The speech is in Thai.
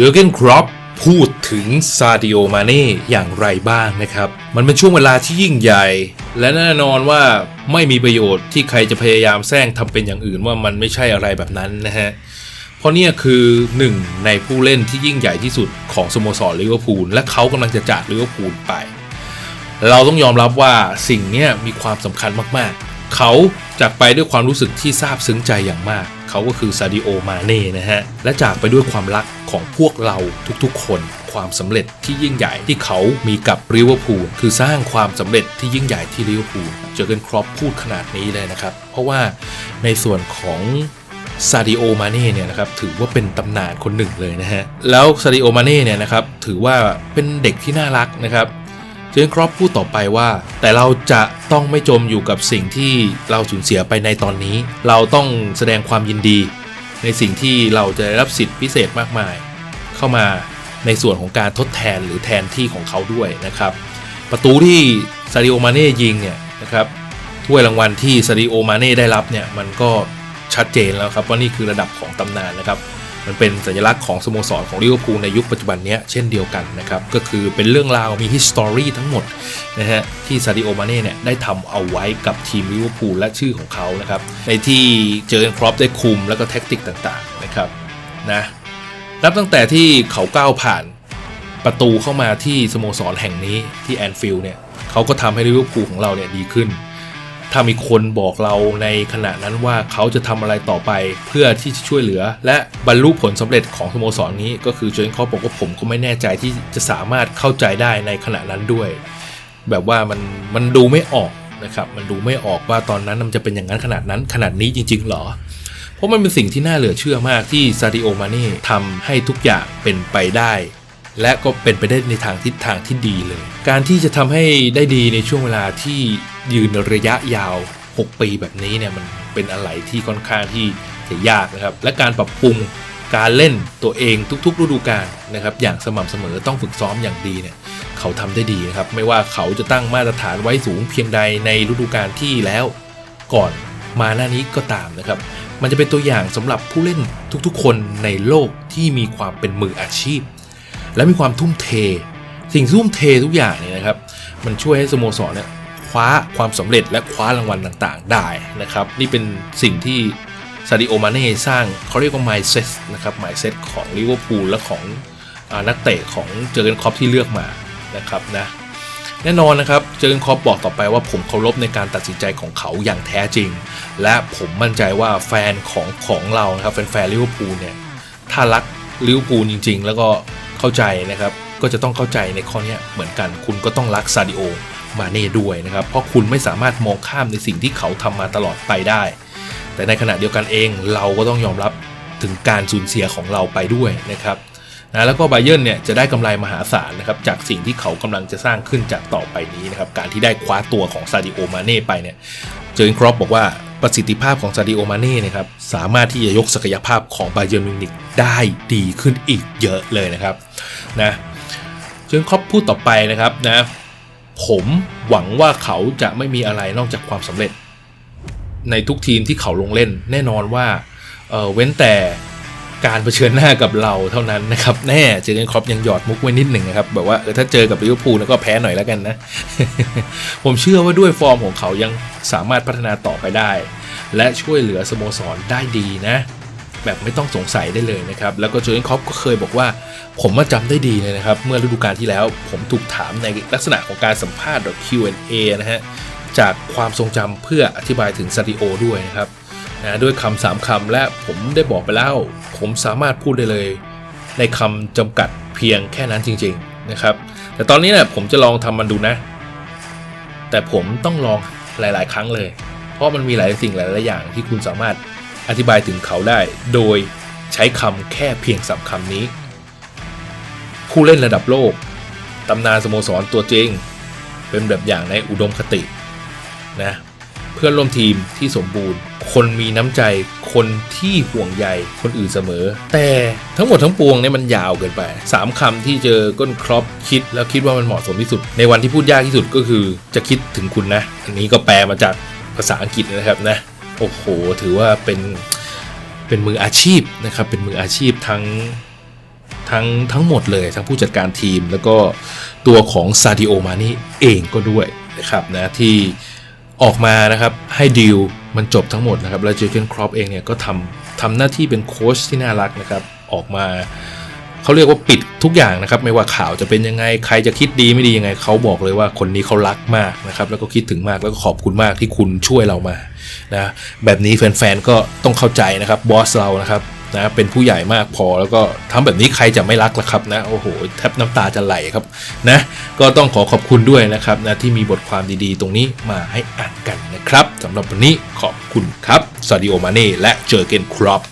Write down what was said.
เจอเกนครอปพูดถึงซาดิโอมาเน่อย่างไรบ้างนะครับ มันเป็นช่วงเวลาที่ยิ่งใหญ่ และแน่นอนว่าไม่มีประโยชน์ที่ใครจะพยายามแซงทำเป็นอย่างอื่นว่ามันไม่ใช่อะไรแบบนั้นนะฮะ เพราะเนี่ยคือหนึ่งในผู้เล่นที่ยิ่งใหญ่ที่สุดของสโมสรลิเวอร์พูลและเขากำลังจะจากลิเวอร์พูลไป เราต้องยอมรับว่าสิ่งนี้มีความสำคัญมากๆ เขาจากไปด้วยความรู้สึกที่ซาบซึ้งใจอย่างมาก เขาก็คือซาดิโอมาเน่นะฮะ และจากไปด้วยความรักของพวกเราทุกๆ คนความสำเร็จที่ยิ่งใหญ่ที่เขามีกับลิเวอร์พูลคือสร้างความสำเร็จที่ยิ่งใหญ่ที่ลิเวอร์พูลเจอเกนครอปพูดขนาดนี้เลยนะครับ เพราะว่าในส่วนของซาดิโอมาเน่เนี่ยนะครับถือว่าเป็นตำนานคนหนึ่งเลยนะฮะ แล้วซาดิโอมาเน่เนี่ยนะครับถือว่าเป็นเด็กที่น่ารักนะครับ เจนครอปพูดต่อไปว่า แต่เราจะต้องไม่จมอยู่กับสิ่งที่เราสูญเสียไปในตอนนี้ เราต้องแสดงความยินดี ในสิ่งที่เราจะได้รับสิทธิพิเศษมากมาย เข้ามาในส่วนของการทดแทนหรือแทนที่ของเขาด้วยนะครับ ประตูที่ซาดิโอมาเน่ยิงเนี่ยนะครับถ้วยรางวัลที่ซาดิโอมาเน่ได้รับเนี่ยมันก็ชัดเจนแล้วครับว่านี่คือระดับของตำนานนะครับ มันเป็นสัญลักษณ์ของสโมสรของลิเวอร์พูลในยุคปัจจุบันนี้เช่นเดียวกันนะครับ ก็คือเป็นเรื่องราวมี history ทั้งหมดนะฮะที่ซาดิโอมาเน่เนี่ยได้ทำเอาไว้กับทีมลิเวอร์พูลและชื่อของเขานะครับในที่เจอร์นครอปได้คุมแล้วก็แท็กติกต่างๆนะครับนะนับตั้งแต่ที่เขาก้าวผ่านประตูเข้ามาที่สโมสรแห่งนี้ที่แอนฟิลด์เนี่ยเขาก็ทำให้ลิเวอร์พูลของเราเนี่ยดีขึ้น ถ้ามีคนบอกเราในขณะนั้นว่าเขาจะทำอะไรต่อไปเพื่อที่จะช่วยเหลือ และบรรลุผลสำเร็จของสโมสรนี้ ก็คือเจนคอปบอกว่าผมก็ไม่แน่ใจที่จะสามารถเข้าใจได้ในขณะนั้นด้วย แบบว่ามันมันดูไม่ออกนะครับมันดูไม่ออกว่าตอนนั้นมันจะเป็นอย่างนั้นขนาดนั้นขนาดนี้จริง ๆ หรอ เพราะมันเป็นสิ่งที่น่าเหลือเชื่อมากที่ซาดิโอมาเน่ทำให้ทุกอย่างเป็นไปได้ และก็เป็นไปได้ในทางทิศทางที่ดีเลย การที่จะทำให้ได้ดีในช่วงเวลาที่ยืนระยะยาว 6 ปีแบบนี้เนี่ยมันเป็นอะไรที่ค่อนข้างที่จะยากนะครับ และการปรับปรุงการเล่นตัวเองทุกๆฤดูกาลนะครับอย่างสม่ำเสมอต้องฝึกซ้อมอย่างดีเนี่ยเขาทำได้ดีนะครับ ไม่ว่าเขาจะตั้งมาตรฐานไว้สูงเพียงใดในฤดูกาลที่แล้ว ก่อนมาหน้านี้ก็ตามนะครับ มันจะเป็นตัวอย่างสำหรับผู้เล่นทุกๆ คนในโลกที่มีความเป็นมืออาชีพ และมีความทุ่มเท สิ่งทุ่มเททุกอย่างเนี่ยนะครับ มันช่วยให้สโมสรเนี่ยคว้าความสำเร็จและคว้ารางวัลต่างๆ ได้นะครับ นี่เป็นสิ่งที่ซาดิโอมาเน่สร้างเขาเรียกว่า mindset นะครับ mindset ของลิเวอร์พูลและของอนักเตะของเจอร์เกนครอปที่เลือกมานะครับนะแน่นอนนะครับ เจอร์เกนครอปบอกต่อไปว่าผมเคารพในการตัดสินใจของเขาอย่างแท้จริง และผมมั่นใจว่าแฟนของของเรานะครับแฟนๆลิเวอร์พูลเนี่ยถ้ารักลิเวอร์พูลจริง ๆ แล้วก็ เข้าใจนะครับ ก็จะต้องเข้าใจในข้อนี้เหมือนกัน คุณก็ต้องรักซาดิโอมาเน่ด้วยนะครับ เพราะคุณไม่สามารถมองข้ามในสิ่งที่เขาทำมาตลอดไปได้ แต่ในขณะเดียวกันเองเราก็ต้องยอมรับถึงการสูญเสียของเราไปด้วยนะครับนะแล้วก็ไบเยร์นเนี่ยจะได้กำไรมหาศาลนะครับจากสิ่งที่เขากำลังจะสร้างขึ้นจากต่อไปนี้นะครับการที่ได้คว้าตัวของซาดิโอมาเน่ไปเนี่ยเจอร์นครอปบอกว่า ประสิทธิภาพของซาดิโอมาเน่นะครับสามารถที่จะยกศักยภาพของไบเยอร์มิวนิกได้ดีขึ้นอีกเยอะเลยนะครับนะเชิงครอบพูดต่อไปนะครับนะผมหวังว่าเขาจะไม่มีอะไรนอกจากความสำเร็จ ในทุกทีมที่เขาลงเล่นแน่นอนว่าเออเว้นแต่ การเผชิญหน้ากับเราเท่านั้นนะครับแน่เจอกันครอปยังหยอดมุกไว้นิดหนึ่งนะครับแบบว่าเออถ้าเจอกับลิเวอร์พูลแล้วก็แพ้หน่อยแล้วกันนะ ผมเชื่อว่าด้วยฟอร์มของเขายังสามารถพัฒนาต่อไปได้ และช่วยเหลือสโมสรได้ดีนะ แบบไม่ต้องสงสัยได้เลยนะครับ แล้วก็เจอเกนครอปก็เคยบอกว่า ผมมาจำได้ดีเลยนะครับ เมื่อฤดูกาลที่แล้วผมถูกถามในลักษณะของการสัมภาษณ์แบบ Q&A นะฮะจากความทรงจำเพื่ออธิบายถึงซาดิโอด้วยนะครับ นะด้วยคำสามคำและผมได้บอกไปแล้ว ผมสามารถพูดได้เลย ในคำจำกัดเพียงแค่นั้นจริง ๆนะครับ แต่ตอนนี้เนี่ยผมจะลองทำมันดูนะ แต่ผมต้องลองหลาย ๆ ครั้งเลย เพราะมันมีหลายสิ่งหลายๆอย่างที่คุณสามารถอธิบายถึงเขาได้ โดยใช้คำแค่เพียงสามคำนี้ ผู้เล่นระดับโลกตำนานสโมสรตัวจริง เป็นแบบอย่างในอุดมคตินะ เพื่อนร่วมทีมที่สมบูรณ์ คนมีน้ำใจ คนที่ห่วงใยคนอื่นเสมอ แต่ทั้งหมดทั้งปวงเนี่ยมันยาวเกินไปสามคำที่เจอก้นครอปคิดแล้วคิดว่ามันเหมาะสมที่สุด ในวันที่พูดยากที่สุดก็คือจะคิดถึงคุณนะ อันนี้ก็แปลมาจากภาษาอังกฤษนะครับนะ โอ้โห ถือว่าเป็นเป็นมืออาชีพนะครับ เป็นมืออาชีพทั้งทั้งทั้งหมดเลยทั้งผู้จัดการทีมแล้วก็ตัวของซาดิโอมานี่เองก็ด้วยนะครับนะที่ ออกมานะครับให้ดีลมันจบทั้งหมดนะครับแล้วเจอเกนครอปเองเนี่ยก็ทำทำหน้าที่เป็นโค้ชที่น่ารักนะครับออกมาเขาเรียกว่าปิดทุกอย่างนะครับ ไม่ว่าข่าวจะเป็นยังไงใครจะคิดดีไม่ดียังไงเขาบอกเลยว่าคนนี้เขารักมากนะครับ แล้วก็คิดถึงมากแล้วก็ขอบคุณมากที่คุณช่วยเรามานะแบบนี้แฟนๆก็ต้องเข้าใจนะครับบอสเรานะครับ นะเป็นผู้ใหญ่มากพอแล้วก็ทำแบบนี้ใครจะไม่รักล่ะครับนะโอ้โหแทบน้ำตาจะไหลครับนะก็ต้องขอขอบคุณด้วยนะครับนะที่มีบทความดีๆ ตรงนี้มาให้อ่านกันนะครับสำหรับวันนี้ขอบคุณครับซาดิโอมาเน่และเจอเกนครอป